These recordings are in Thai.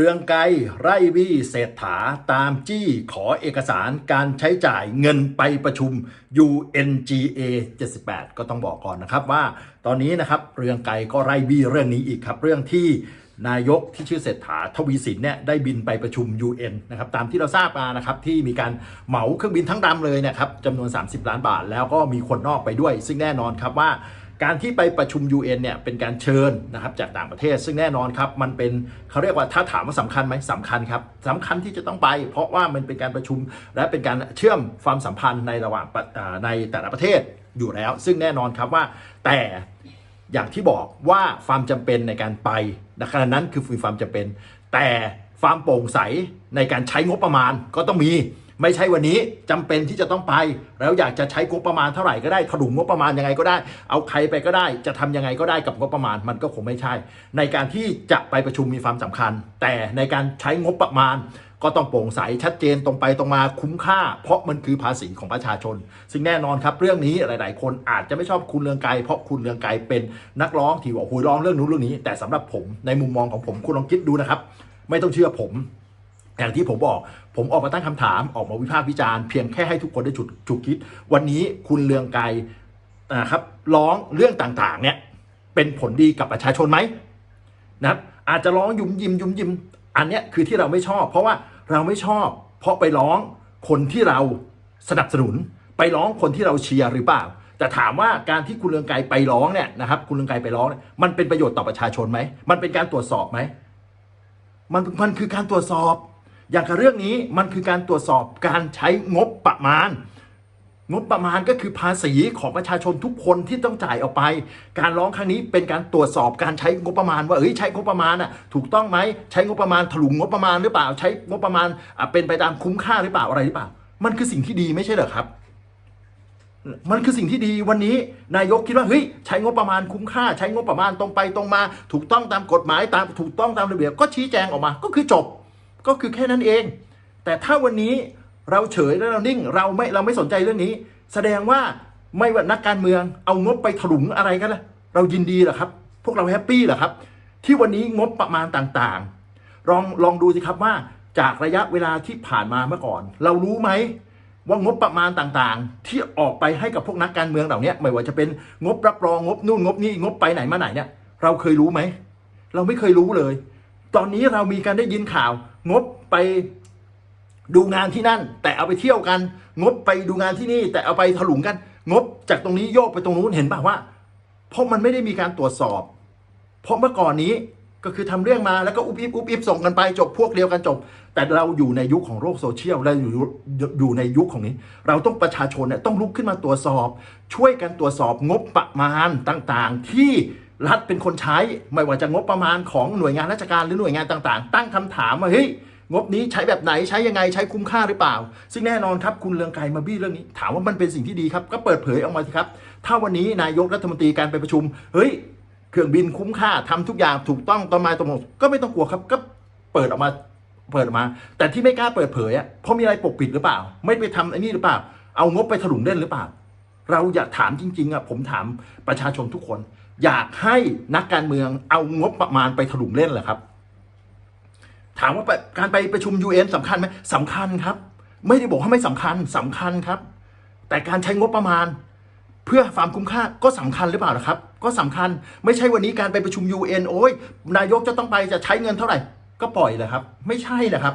เรืองไกรไร่วี่เศรษฐาตามจี้ขอเอกสารการใช้จ่ายเงินไปประชุม UNGA 78 ก็ต้องบอกก่อนนะครับว่าตอนนี้นะครับเรืองไกรก็ไร่วี่เรื่องนี้อีกครับ เรื่องที่นายกที่ชื่อเศรษฐาทวีสินเนี่ยได้บินไปประชุม UN นะครับตามที่เราทราบมานะครับที่มีการเหมาเครื่องบินทั้งดำเลยนะครับจำนวน 30 ล้านบาท แล้วก็มีคนนอกไปด้วย ซึ่งแน่นอนครับว่า การที่ไปประชุม UN เนี่ยเป็นการเชิญนะครับจากต่างประเทศ ซึ่งแน่นอนครับมันเป็นเขาเรียกว่าถ้าถามว่าสำคัญไหมสำคัญครับสำคัญที่จะต้องไป เพราะว่ามันเป็นการประชุมและเป็นการเชื่อมความสัมพันธ์ในระหว่างในแต่ละประเทศอยู่แล้ว ซึ่งแน่นอนครับว่าแต่อย่างที่บอกว่าความจำเป็นในการไปนะขณะนั้นคือความจำเป็น แต่ความโปร่งใสในการใช้งบประมาณก็ต้องมี ไม่ใช่วันนี้จำเป็นที่จะต้องไป แล้วอยากจะใช้งบประมาณเท่าไหร่ก็ได้ถลุงงบประมาณยังไงก็ได้ เอาใครไปก็ได้ จะทำยังไงก็ได้กับงบประมาณมันก็คงไม่ใช่ ในการที่จะไปประชุมมีความสำคัญ แต่ในการใช้งบประมาณก็ต้องโปร่งใสชัดเจนตรงไปตรงมาคุ้มค่า เพราะมันคือภาษีของประชาชน ซึ่งแน่นอนครับเรื่องนี้หลาย ๆ คนอาจจะไม่ชอบคุณเรืองไกรเพราะคุณเรืองไกรเป็นนักร้องที่ว่าโอ้โหร้องเรื่องนู้นเรื่องนี้ แต่สำหรับผมในมุมมองของผมคุณลองคิดดูนะครับ ไม่ต้องเชื่อผม อย่างที่ผมบอกผมออกมาตั้งคำถามออกมาวิพากษ์วิจารณ์เพียงแค่ให้ทุกคนได้จุดจุดคิด วันนี้คุณเลืองไกรนะครับร้องเรื่องต่างๆเนี่ยเป็นผลดีกับประชาชนไหมนะครับอาจจะร้องยุมยิมยุมยิม อันเนี้ยคือที่เราไม่ชอบ เพราะว่าเราไม่ชอบ เพราะไปร้องคนที่เราสนับสนุน ไปร้องคนที่เราเชียร์หรือเปล่า แต่ถามว่าการที่คุณเลืองไกรไปร้องเนี่ยนะครับคุณเลืองไกรไปร้อง มันเป็นประโยชน์ต่อประชาชนไหมมันเป็นการตรวจสอบไหมมันมันคือการตรวจสอบ อย่างกับเรื่องนี้มันคือการตรวจสอบการใช้งบประมาณ งบประมาณก็คือภาษีของประชาชนทุกคนที่ต้องจ่ายออกไป การร้องครั้งนี้เป็นการตรวจสอบการใช้งบประมาณ ว่าเอ้ยใช้งบประมาณอะถูกต้องไหมใช้งบประมาณถลุงงบประมาณหรือเปล่า ใช้งบประมาณอะเป็นไปตามคุ้มค่าหรือเปล่าอะไรหรือเปล่า มันคือสิ่งที่ดีไม่ใช่เหรอครับมันคือสิ่งที่ดีวันนี้นายกคิดว่าเฮ้ยใช้งบประมาณคุ้มค่า ใช้งบประมาณตรงไปตรงมา ถูกต้องตามกฎหมายตามถูกต้องตามระเบียบก็ชี้แจงออกมาก็คือจบ ก็คือแค่นั้นเอง แต่ถ้าวันนี้เราเฉยแล้วเรานิ่ง เราไม่เราไม่สนใจเรื่องนี้ แสดงว่าไม่ว่านักการเมืองเอางบไปถลุงอะไรกันล่ะเรายินดีเหรอครับ พวกเราแฮปปี้เหรอครับ ที่วันนี้งบประมาณต่างๆลองลองดูสิครับว่าจากระยะเวลาที่ผ่านมาเมื่อก่อน เรารู้ไหมว่างบประมาณต่างๆ ที่ออกไปให้กับพวกนักการเมืองเหล่านี้ไม่ว่าจะเป็นงบรับรองงบนู่นงบนี่งบไปไหนมาไหนเนี่ยเราเคยรู้ไหม เราไม่เคยรู้เลย ตอนนี้เรามีการได้ยินข่าว งบไปดูงานที่นั่น แต่เอาไปเที่ยวกัน งบไปดูงานที่นี่ แต่เอาไปถลุงกัน งบจากตรงนี้โยกไปตรงนู้นเห็นป่ะว่า เพราะมันไม่ได้มีการตรวจสอบ เพราะเมื่อก่อนนี้ก็คือทำเรื่องมาแล้วก็อุบอิบอุบอิบส่งกันไปจบพวกเดียวกันจบ แต่เราอยู่ในยุคของโลกโซเชียลเราอยู่อยู่ในยุคของนี้ เราต้องประชาชนเนี่ยต้องลุกขึ้นมาตรวจสอบ ช่วยกันตรวจสอบงบประมาณต่างๆ ที่ รัฐเป็นคนใช้ ไม่ว่าจะงบประมาณของหน่วยงานราชการหรือหน่วยงานต่างๆ ตั้งคำถามว่าเฮ้ยงบนี้ใช้แบบไหนใช้ยังไงใช้คุ้มค่าหรือเปล่า ซึ่งแน่นอนครับคุณเลืองไกรมาบี้เรื่องนี้ ถามว่ามันเป็นสิ่งที่ดีครับ ก็เปิดเผยออกมาสิครับ ถ้าวันนี้นายกรัฐมนตรีการไปประชุม เฮ้ย เครื่องบินคุ้มค่าทำทุกอย่างถูกต้องตรงมาตรงหมดก็ไม่ต้องกลัวครับก็เปิดออกมาเปิดออกมา แต่ที่ไม่กล้าเปิดเผยอะเพราะมีอะไรปกปิดหรือเปล่า ไม่ไปทำไอ้นี่หรือเปล่า เอางบไปถลุงเล่นหรือเปล่า เราอยากถามจริงๆอะผมถามประชาชนทุกคน อยากให้นักการเมืองเอางบประมาณไปถลุงเล่นเหรอครับ ถามว่าการไปประชุม UN สำคัญไหมสำคัญครับ ไม่ได้บอกว่าไม่สำคัญสำคัญครับ แต่การใช้งบประมาณ เพื่อความคุ้มค่าก็สำคัญหรือเปล่านะครับ ก็สำคัญไม่ใช่วันนี้การไปประชุม UN โอ้ยนายกจะต้องไปจะใช้เงินเท่าไหร่ ก็ปล่อยเลยครับ ไม่ใช่นะครับ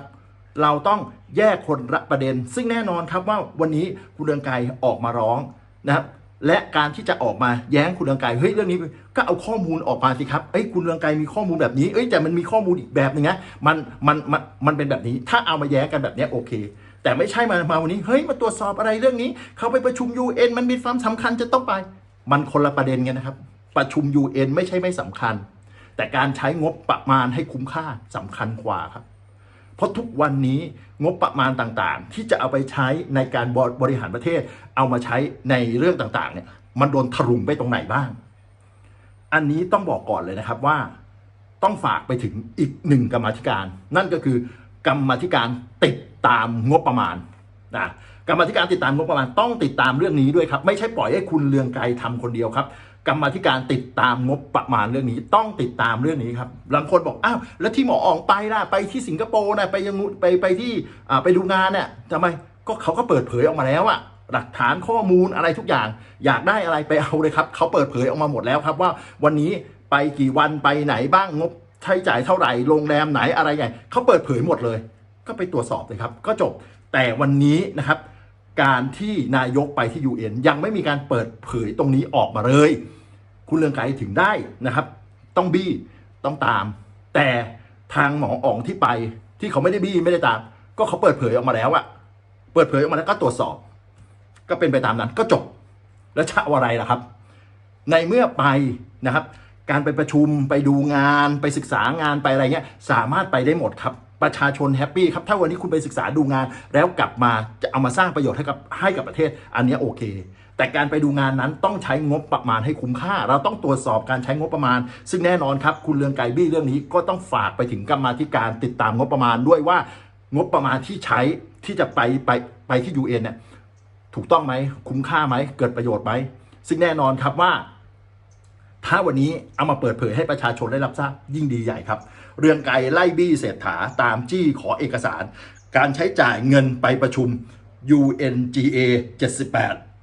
เราต้องแยกคนละประเด็น ซึ่งแน่นอนครับว่าวันนี้คุณเรืองไกรออกมาร้องนะครับ และการที่จะออกมาแย้งคุณเรืองไกรเฮ้ยเรื่องนี้ก็เอาข้อมูลออกมาสิครับเอ้ยคุณเรืองไกรมีข้อมูลแบบนี้เอ้ยแต่มันมีข้อมูลอีกแบบหนึงนะมันมันมันมันเป็นแบบนี้ ถ้าเอามาแย้งกันแบบนี้โอเค แต่ไม่ใช่มามาวันนี้เฮ้ยมาตรวจสอบอะไรเรื่องนี้ เขาไปประชุม UN มันมีความสำคัญจะต้องไป มันคนละประเด็นกันนะครับ ประชุม UN ไม่ใช่ไม่สำคัญ แต่การใช้งบประมาณให้คุ้มค่าสำคัญกว่าครับ เพราะทุกวันนี้งบประมาณต่างๆ ที่จะเอาไปใช้ในการบริหารประเทศ เอามาใช้ในเรื่องต่างๆเนี่ยมันโดนถลุงไปตรงไหนบ้าง อันนี้ต้องบอกก่อนเลยนะครับว่าต้องฝากไปถึงอีกหนึ่งกรรมธิการ นั่นก็คือกรรมธิการติดตามงบประมาณนะกรรมธิการติดตามงบประมาณต้องติดตามเรื่องนี้ด้วยครับ ไม่ใช่ปล่อยให้คุณเลืองไกรทำคนเดียวครับ กรรมธิการติดตามงบประมาณเรื่องนี้ต้องติดตามเรื่องนี้ครับบางคนบอกอ้าวแล้วที่หมออองไปล่ะไปที่สิงคโปร์นะไปยังงูไปไปที่อ่าไปดูงานเนี่ยทำไมก็เขาก็เปิดเผยออกมาแล้วอะหลักฐานข้อมูลอะไรทุกอย่าง อยากได้อะไรไปเอาเลยครับเขาเปิดเผยออกมาหมดแล้วครับว่าวันนี้ไปกี่วันไปไหนบ้างงบใช้จ่ายเท่าไหร่โรงแรมไหนอะไรไงเขาเปิดเผยหมดเลย ก็ไปตรวจสอบเลยครับ ก็จบแต่วันนี้นะครับ การที่นายกไปที่ UN ยังไม่มีการเปิดเผยตรงนี้ออกมาเลย คุณเลืองไกรถึงได้นะครับ ต้องบี้ต้องตาม แต่ทางหมออ๋องที่ไปที่เขาไม่ได้บี้ไม่ได้ตาม ก็เขาเปิดเผยออกมาแล้วอะเปิดเผยออกมาแล้วก็ตรวจสอบ ก็เป็นไปตามนั้นก็จบแล้วจะเอาอะไรล่ะครับ ในเมื่อไปนะครับ การไปประชุมไปดูงานไปศึกษางานไปอะไรเงี้ยสามารถไปได้หมดครับ ประชาชนแฮปปี้ครับถ้าวันนี้คุณไปศึกษาดูงาน แล้วกลับมาจะเอามาสร้างประโยชน์ให้กับให้กับประเทศ อันนี้โอเค แต่การไปดูงานนั้นต้องใช้งบประมาณให้คุ้มค่า เราต้องตรวจสอบการใช้งบประมาณ ซึ่งแน่นอนครับคุณเรืองไกรบี้เรื่องนี้ก็ต้องฝากไปถึงกรรมาธิการติดตามงบประมาณด้วยว่างบประมาณที่ใช้ที่จะไปไปไปที่ UN เนี่ยถูกต้องไหมคุ้มค่าไหมเกิดประโยชน์ไหมซึ่งแน่นอนครับว่า ถ้าวันนี้เอามาเปิดเผยให้ประชาชนได้รับทราบยิ่งดีใหญ่ครับ เรื่องไกลไล่บี้เศรษฐาตามจี้ขอเอกสาร การใช้จ่ายเงินไปประชุม UNGA 78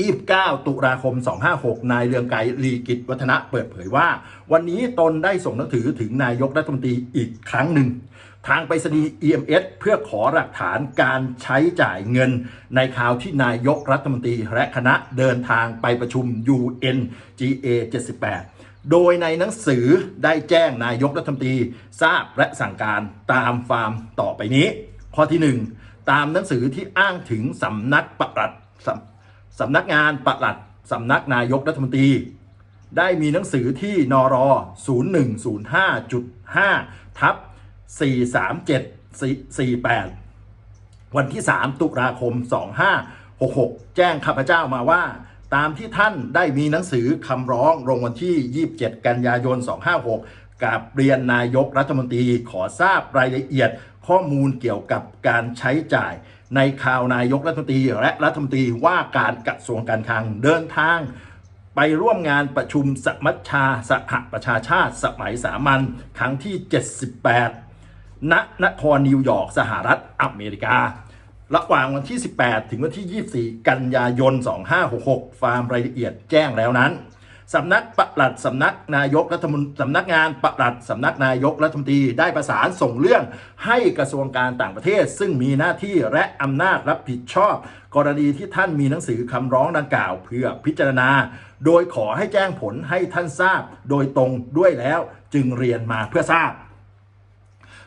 29 ตุลาคม 256 นายเรืองไกรลีกิจวัฒนะเปิดเผยว่า วันนี้ตนได้ส่งหนังสือถึงนายกรัฐมนตรีอีกครั้งหนึ่ง ทางไปรษณีย์ EMS เพื่อขอหลักฐานการใช้จ่ายเงิน ในคราวที่นายกรัฐมนตรีและคณะเดินทางไปประชุม UNGA 78 โดยในหนังสือได้แจ้งนายกรัฐมนตรีทราบและสั่งการตามฟาร์มต่อไปนี้ ข้อที่ 1 ตามหนังสือที่อ้างถึงสำนักปลัดสำสำนักงานปลัดสำนักนายกรัฐมนตรี ได้มีหนังสือที่นร0105.5ทับ 43748 วันที่ 3 ตุลาคม 2566 แจ้งข้าพเจ้ามาว่า ตามที่ท่านได้มีหนังสือคำร้องลงวันที่ 27 กันยายน 256 กับเรียนนายกรัฐมนตรีขอทราบรายละเอียดข้อมูลเกี่ยวกับการใช้จ่าย ในข่าวนายกรัฐมนตรีและรัฐมนตรีว่าการกระทรวงการคลังเดินทางไปร่วมงานประชุมสมัชชาสหประชาชาติสมัยสามัญครั้งที่ 78 ณนครนิวยอร์กสหรัฐอเมริการะหว่างวันที่ 18 ถึงวันที่ 24 กันยายน 2566 ฟาร์มรายละเอียดแจ้งแล้วนั้นสำนักปลัดสำนักนายกรัฐมนตรีสำนักงานปลัดสำนักนายกรัฐมนตรีได้ประสานส่งเรื่องให้กระทรวงการต่างประเทศ ซึ่งมีหน้าที่และอำนาจรับผิดชอบ กรณีที่ท่านมีหนังสือคำร้องดังกล่าวเพื่อพิจารณา โดยขอให้แจ้งผลให้ท่านทราบ โดยตรงด้วยแล้วจึงเรียนมาเพื่อทราบ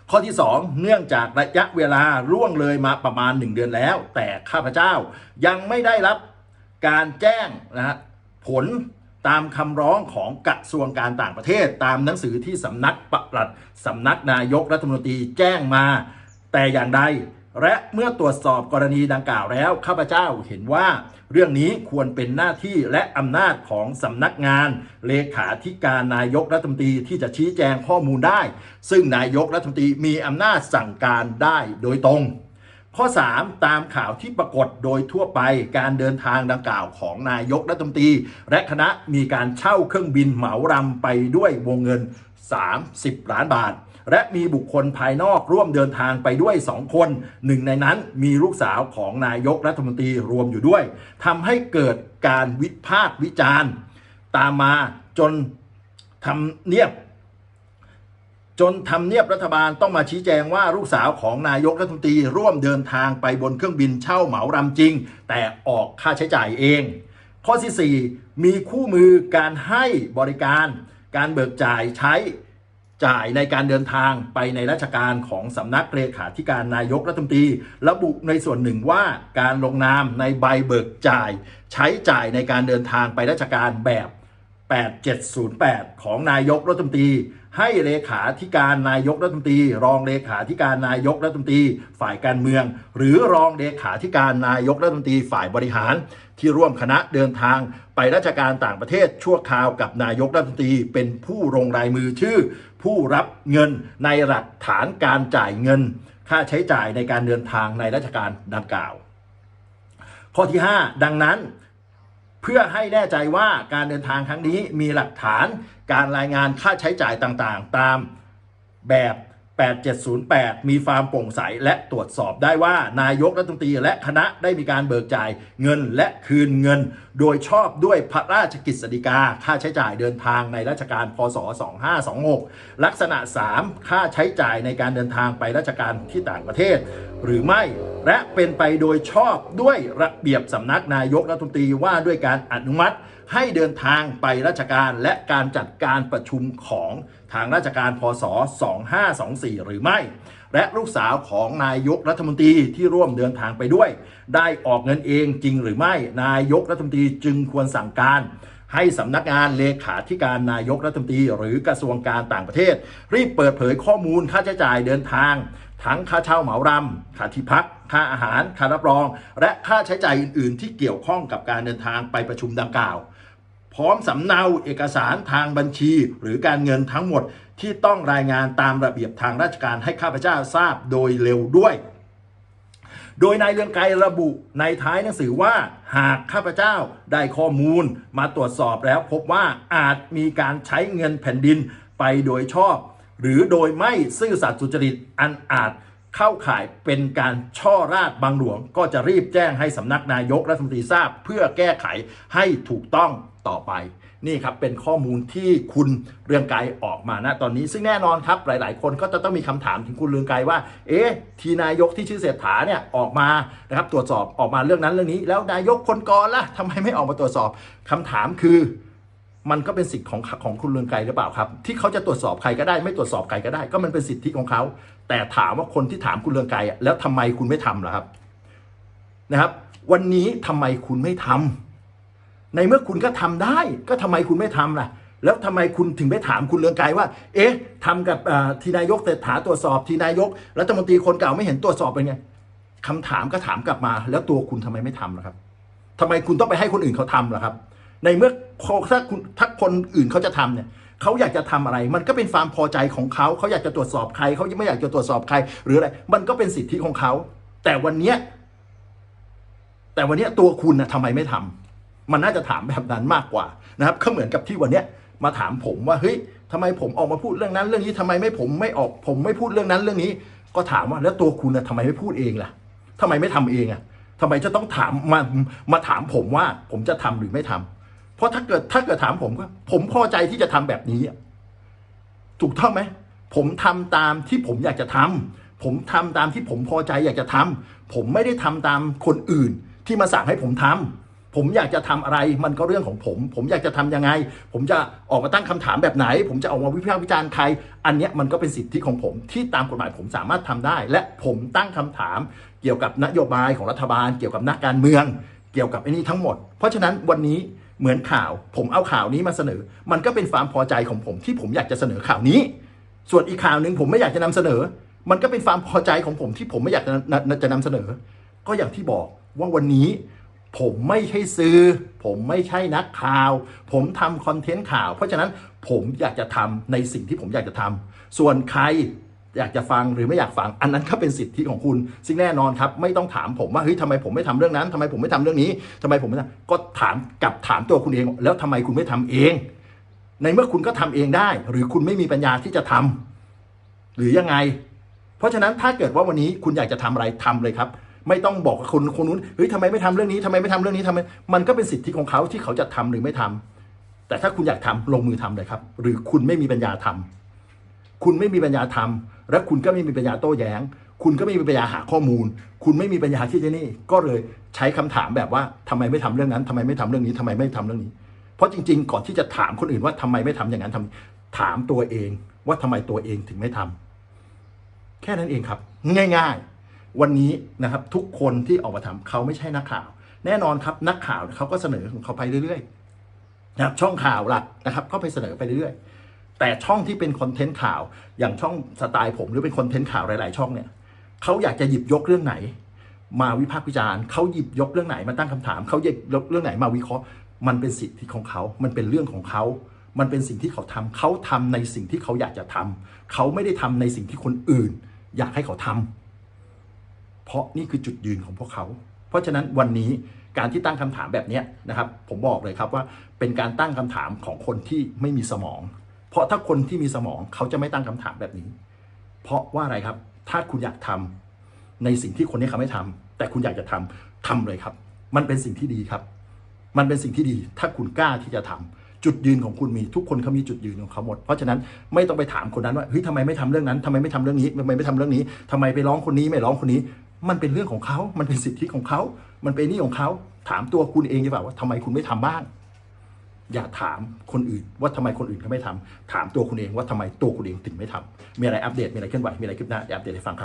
ข้อที่ 2 เนื่องจากระยะเวลาล่วงเลยมาประมาณ 1 เดือนแล้ว แต่ข้าพเจ้ายังไม่ได้รับการแจ้งนะฮะผลตามคำร้องของกระทรวงการต่างประเทศ ตามหนังสือที่สำนักปลัดสำนักนายกรัฐมนตรีแจ้งมา แต่อย่างใด และเมื่อตรวจสอบกรณีดังกล่าวแล้วข้าพเจ้าเห็นว่าเรื่องนี้ควรเป็นหน้าที่และอำนาจของสำนักงาน เลขาธิการนายกรัฐมนตรีที่จะชี้แจงข้อมูลได้ ซึ่งนายกรัฐมนตรีมีอำนาจสั่งการได้โดยตรง ข้อ 3 ตามข่าวที่ปรากฏโดยทั่วไปการเดินทางดังกล่าวของนายกรัฐมนตรีและคณะมีการเช่าเครื่องบินเหมารำไปด้วยวงเงิน 30 ล้านบาท และมีบุคคลภายนอกร่วมเดินทางไปด้วย 2 คน หนึ่งในนั้นมีลูกสาวของนายกรัฐมนตรีรวมอยู่ด้วยทำให้เกิดการวิพากษ์วิจารณ์ ตามมาจนทำเนียบจนทำเนียบรัฐบาลต้องมาชี้แจงว่าลูกสาวของนายกรัฐมนตรีร่วมเดินทางไปบนเครื่องบินเช่าเหมารำจริง แต่ออกค่าใช้จ่ายเอง ข้อที่ 4 มีคู่มือการให้บริการ การเบิกจ่ายใช้จ่ายในการเดินทางไปในราชการของสำนักเลขาธิการนายกรัฐมนตรี ระบุในส่วนหนึ่งว่าการลงนามในใบเบิกจ่าย ใช้จ่ายในการเดินทางไปราชการแบบ 8708 ของนายกรัฐมนตรี ให้เลขาธิการนายกรัฐมนตรี รองเลขาธิการนายกรัฐมนตรี ฝ่ายการเมือง หรือรองเลขาธิการนายกรัฐมนตรีฝ่ายบริหาร ที่ร่วมคณะเดินทางไปราชการต่างประเทศชั่วคราวกับนายกรัฐมนตรี เป็นผู้ลงรายมือชื่อ ผู้รับเงินในหลักฐานการจ่ายเงิน ค่าใช้จ่ายในการเดินทางในราชการดังกล่าว ข้อที่ 5 ดังนั้น เพื่อให้แน่ใจว่าการเดินทางครั้งนี้มีหลักฐาน การรายงานค่าใช้จ่ายต่างๆ ตามแบบ 8708 มีความโปร่งใสและตรวจสอบได้ว่านายกรัฐมนตรีและคณะได้มีการเบิกจ่ายเงินและคืนเงิน โดยชอบด้วยพระราชกิจสีกา ค่าใช้จ่ายเดินทางในราชการพศ 2526 ลักษณะ 3 ค่าใช้จ่ายในการเดินทางไปราชการที่ต่างประเทศ หรือไม่และเป็นไปโดยชอบด้วยระเบียบสำนักนายกรัฐมนตรีว่าด้วยการอนุมัติ ให้เดินทางไปราชการและการจัดการประชุมของทางราชการพศ 2524 หรือไม่ และลูกสาวของนายกรัฐมนตรีที่ร่วมเดินทางไปด้วย ได้ออกเงินเองจริงหรือไม่ นายกรัฐมนตรีจึงควรสั่งการให้สำนักงานเลขาธิการนายกรัฐมนตรีหรือกระทรวงการต่างประเทศ รีบเปิดเผยข้อมูลค่าใช้จ่ายเดินทาง ทั้งค่าเช่าเหมารำค่าที่พัก ค่าอาหาร ค่ารับรอง และค่าใช้จ่ายอื่น ๆ ที่เกี่ยวข้องกับการเดินทางไปประชุมดังกล่าว พร้อมสำเนาเอกสารทางบัญชี หรือการเงินทั้งหมดที่ต้องรายงานตามระเบียบทางราชการให้ข้าพเจ้าทราบโดยเร็วด้วย โดยนายเรืองไกรระบุในท้ายหนังสือว่า หากข้าพเจ้าได้ข้อมูลมาตรวจสอบแล้วพบว่าอาจมีการใช้เงินแผ่นดินไปโดยชอบ หรือโดยไม่ซื่อสัตย์สุจริตอันอาจ เข้าข่ายเป็นการช่อราดบังหลวง ก็จะรีบแจ้งให้สำนักนายกรัฐมนตรีทราบ เพื่อแก้ไขให้ถูกต้องต่อไป นี่ครับเป็นข้อมูลที่คุณเรืองไกรออกมาณตอนนี้ ซึ่งแน่นอนครับหลาย ๆ คนก็จะต้องมีคำถามถึงคุณเรืองไกรว่า เอ๊ะทีนายกที่ชื่อเศรษฐาเนี่ยออกมานะครับตรวจสอบออกมาเรื่องนั้นเรื่องนี้ แล้วนายกคนก่อนล่ะทำไมไม่ออกมาตรวจสอบคำถามคือ มันก็เป็นสิทธิ์ของของคุณเรืองไกรหรือเปล่าครับ ที่เขาจะตรวจสอบใครก็ได้ไม่ตรวจสอบใครก็ได้ ก็มันเป็นสิทธิของเขา แต่ถามว่าคนที่ถามคุณเรืองไกรอะแล้วทำไมคุณไม่ทำล่ะครับนะครับ วันนี้ทำไมคุณไม่ทำในเมื่อคุณก็ทำได้ ก็ทำไมคุณไม่ทำล่ะ แล้วทำไมคุณถึงไม่ถามคุณเรืองไกรว่า เอ๊ะทำกับทีนายกเศรษฐาตรวจสอบทีนายกรัฐมนตรีคนเก่าไม่เห็นตรวจสอบเป็นไงคำถามก็ถามกลับมา แล้วตัวคุณทำไมไม่ทำล่ะครับทำไมคุณต้องไปให้คนอื่นเขาทำล่ะครับ ในเมื่อถ้าคุณถ้าคนอื่นเขาจะทำเนี่ยเขาอยากจะทำอะไร มันก็เป็นความพอใจของเขาเขาอยากจะตรวจสอบใครเขาไม่อยากจะตรวจสอบใคร หรืออะไร มันก็เป็นสิทธิของเขา แต่วันเนี้ยแต่วันเนี้ยตัวคุณนะทำไมไม่ทำมันน่าจะถามแบบนั้นมากกว่านะครับก็เหมือนกับที่วันเนี้ยมาถามผมว่าเฮ้ยทำไมผมออกมาพูดเรื่องนั้น เรื่องนี้ทำไมไม่ผมไม่ออก ผมไม่พูดเรื่องนั้นเรื่องนี้ ก็ถามว่าแล้วตัวคุณนะทำไมไม่พูดเองล่ะทำไมไม่ทำเองอะทำไมจะต้องถามมามาถามผมว่าผมจะทำหรือไม่ทำ เพราะถ้าเกิดถ้าเกิดถามผมก็ผมพอใจที่จะทำแบบนี้ถูกต้องไหมผมทำตามที่ผมอยากจะทำผมทำตามที่ผมพอใจอยากจะทำผมไม่ได้ทำตามคนอื่นที่มาสั่งให้ผมทำผมอยากจะทำอะไรมันก็เรื่องของผม ผมอยากจะทำยังไง ผมจะออกมาตั้งคำถามแบบไหน ผมจะออกมาวิพากษ์วิจารณ์ใคร อันเนี้ยมันก็เป็นสิทธิของผมที่ตามกฎหมายผมสามารถทำได้ และผมตั้งคำถามเกี่ยวกับนโยบายของรัฐบาล เกี่ยวกับนักการเมือง เกี่ยวกับไอ้นี้ทั้งหมด เพราะฉะนั้นวันนี้ เหมือนข่าว ผมเอาข่าวนี้มาเสนอ มันก็เป็นความพอใจของผมที่ผมอยากจะเสนอข่าวนี้ ส่วนอีกข่าวหนึ่งผมไม่อยากจะนำเสนอ มันก็เป็นความพอใจของผมที่ผมไม่อยากจะจะนำเสนอ ก็อย่างที่บอกว่าวันนี้ผมไม่ใช่ซื้อ ผมไม่ใช่นักข่าว ผมทำคอนเทนต์ข่าว เพราะฉะนั้นผมอยากจะทำในสิ่งที่ผมอยากจะทำส่วนใคร อยากจะฟังหรือไม่อยากฟัง อันนั้นก็เป็นสิทธิของคุณ ซึ่งแน่นอนครับ ไม่ต้องถามผมว่าเฮ้ยทำไมผมไม่ทำเรื่องนั้นทำไมผมไม่ทำเรื่องนี้ทำไมผมไม่ทำก็ถามกับถามตัวคุณเอง แล้วทำไมคุณไม่ทำเอง ในเมื่อคุณก็ทำเองได้ หรือคุณไม่มีปัญญาที่จะทำหรือยังไง เพราะฉะนั้นถ้าเกิดว่าวันนี้คุณอยากจะทำอะไรทำเลยครับ ไม่ต้องบอกคนคนนู้นเฮ้ยทำไมไม่ทำเรื่องนี้ทำไมไม่ทำเรื่องนี้ทำไมมันก็เป็นสิทธิของเขาที่เขาจะทำหรือไม่ทำแต่ถ้าคุณอยากทำลงมือทำเลยครับ หรือคุณไม่มีปัญญาทำคุณไม่มีปัญญาทำ และคุณก็ไม่มีปัญญาโต้แย้ง คุณก็ไม่มีปัญญาหาข้อมูล คุณไม่มีปัญญาที่จะนี่ ก็เลยใช้คำถามแบบว่าทำไมไม่ทำเรื่องนั้นทำไมไม่ทำเรื่องนี้ทำไมไม่ทำเรื่องนี้ เพราะจริง ๆ ก่อนที่จะถามคนอื่นว่าทำไมไม่ทำอย่างนั้นทำถามตัวเองว่าทำไมตัวเองถึงไม่ทำแค่นั้นเองครับ ง่าย ๆ วันนี้นะครับทุกคนที่ออกมาทำเขาไม่ใช่นักข่าว แน่นอนครับนักข่าวเขาก็เสนอของเขาไปเรื่อยๆนะครับช่องข่าวหลักนะครับก็ไปเสนอไปเรื่อยๆ แต่ช่องที่เป็นคอนเทนต์ข่าว อย่างช่องสไตล์ผมหรือเป็นคอนเทนต์ข่าวหลาย ๆ ช่องเนี่ยเขาอยากจะหยิบยกเรื่องไหน มาวิพากษ์วิจารณ์เขาหยิบยกเรื่องไหนมาตั้งคำถามเขาหยิบยกเรื่องไหนมาวิเคราะห์ มันเป็นสิทธิของเขา มันเป็นเรื่องของเขา มันเป็นสิ่งที่เขาทำเขาทำในสิ่งที่เขาอยากจะทำเขาไม่ได้ทำในสิ่งที่คนอื่น อยากให้เขาทำเพราะนี่คือจุดยืนของพวกเขา เพราะฉะนั้นวันนี้การที่ตั้งคำถามแบบนี้นะครับ ผมบอกเลยครับว่าเป็นการตั้งคำถามของคนที่ไม่มีสมอง เพราะถ้าคนที่มีสมองเขาจะไม่ตั้งคำถามแบบนี้ เพราะว่าอะไรครับ ถ้าคุณอยากทำในสิ่งที่คนนี้เขาไม่ทำแต่คุณอยากจะทำทำเลยครับ มันเป็นสิ่งที่ดีครับ มันเป็นสิ่งที่ดี ถ้าคุณกล้าที่จะทำจุดยืนของคุณมีทุกคนเขามีจุดยืนของเขาหมด เพราะฉะนั้นไม่ต้องไปถามคนนั้นว่าเฮ้ยทำไมไม่ทำเรื่องนั้นทำไมไม่ทำเรื่องนี้ทำไมไม่ทำเรื่องนี้ทำไมไปร้องคนนี้ไม่ร้องคนนี้ มันเป็นเรื่องของเขา มันเป็นสิทธิของเขา มันเป็นนี่ของเขา ถามตัวคุณเองดีกว่าว่าทำไมคุณไม่ทำบ้าง อย่าถามคนอื่นว่าทำไมคนอื่นเขาไม่ทำถามตัวคุณเองว่าทำไมตัวคุณเองถึงไม่ทำมีอะไรอัปเดต มีอะไรเคลื่อนไหว มีอะไรคืบหน้าอัปเดตให้ฟังครับ